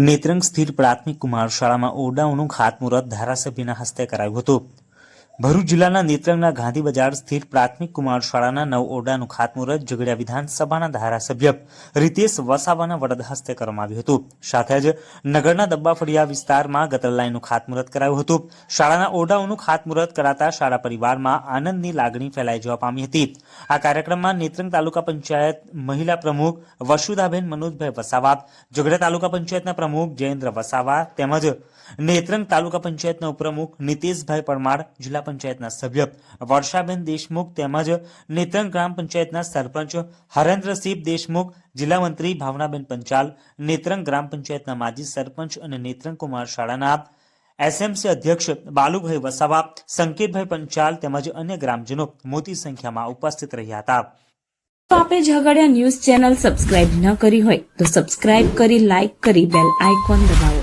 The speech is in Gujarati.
નેત્રંગ સ્થિત પ્રાથમિક કુમાર શાળામાં ઓરડાઓનું ખાતમુહૂર્ત ધારાસભ્યના હસ્તે કરાયું હતું. ભરૂચ જિલ્લાના નેત્રંગના ગાંધી બજાર સ્થિત પ્રાથમિક કુમાર શાળાના નવ ઓરડાનું ખાતમુહૂર્ત ઝઘડિયા વિધાનસભાના ધારાસભ્ય રીતેશ વસાવાના વડદ હસ્તે કરવામાં આવ્યું હતું. સાથે જ નગરના દબ્બા ફળિયા વિસ્તારમાં ગટર ખાતમુહૂર્ત કરાયું હતું. શાળાના ઓરડાઓનું ખાતમુહૂર્ત કરાતા શાળા પરિવારમાં આનંદની લાગણી ફેલાઈ જવા પામી હતી. આ કાર્યક્રમમાં નેત્રંગ તાલુકા પંચાયત મહિલા પ્રમુખ વસુધાબેન મનોજભાઈ વસાવા ઝઘડા તાલુકા પંચાયતના પ્રમુખ જયેન્દ્ર વસાવા તેમજ નેત્રંગ તાલુકા પંચાયતના ઉપપ્રમુખ નીતેશભાઈ પરમાર જિલ્લા પંચાયતના સભ્ય વર્ષાબેન દેશમુખ તેમજ નેત્રંગ ગ્રામ પંચાયતના સરપંચ હરેન્દ્રસિંહ દેશમુખ, જિલ્લા મંત્રી ભાવનાબેન પંચાલ, નેત્રંગ ગ્રામ પંચાયતના માજી સરપંચ અને નેત્રંગ કુમાર શાળાના એસએમસી અધ્યક્ષ બાલુભાઈ વસાવા, સંકેતભાઈ પંચાલ તેમજ અન્ય ગ્રામજનો મોટી સંખ્યામાં ઉપસ્થિત રહ્યા હતા. તો આપે ઝઘડિયા ન્યૂઝ ચેનલ સબસ્ક્રાઇબ ન કરી હોય તો સબસ્ક્રાઇબ કરી, લાઇક કરી, બેલ આઇકોન દબાવો.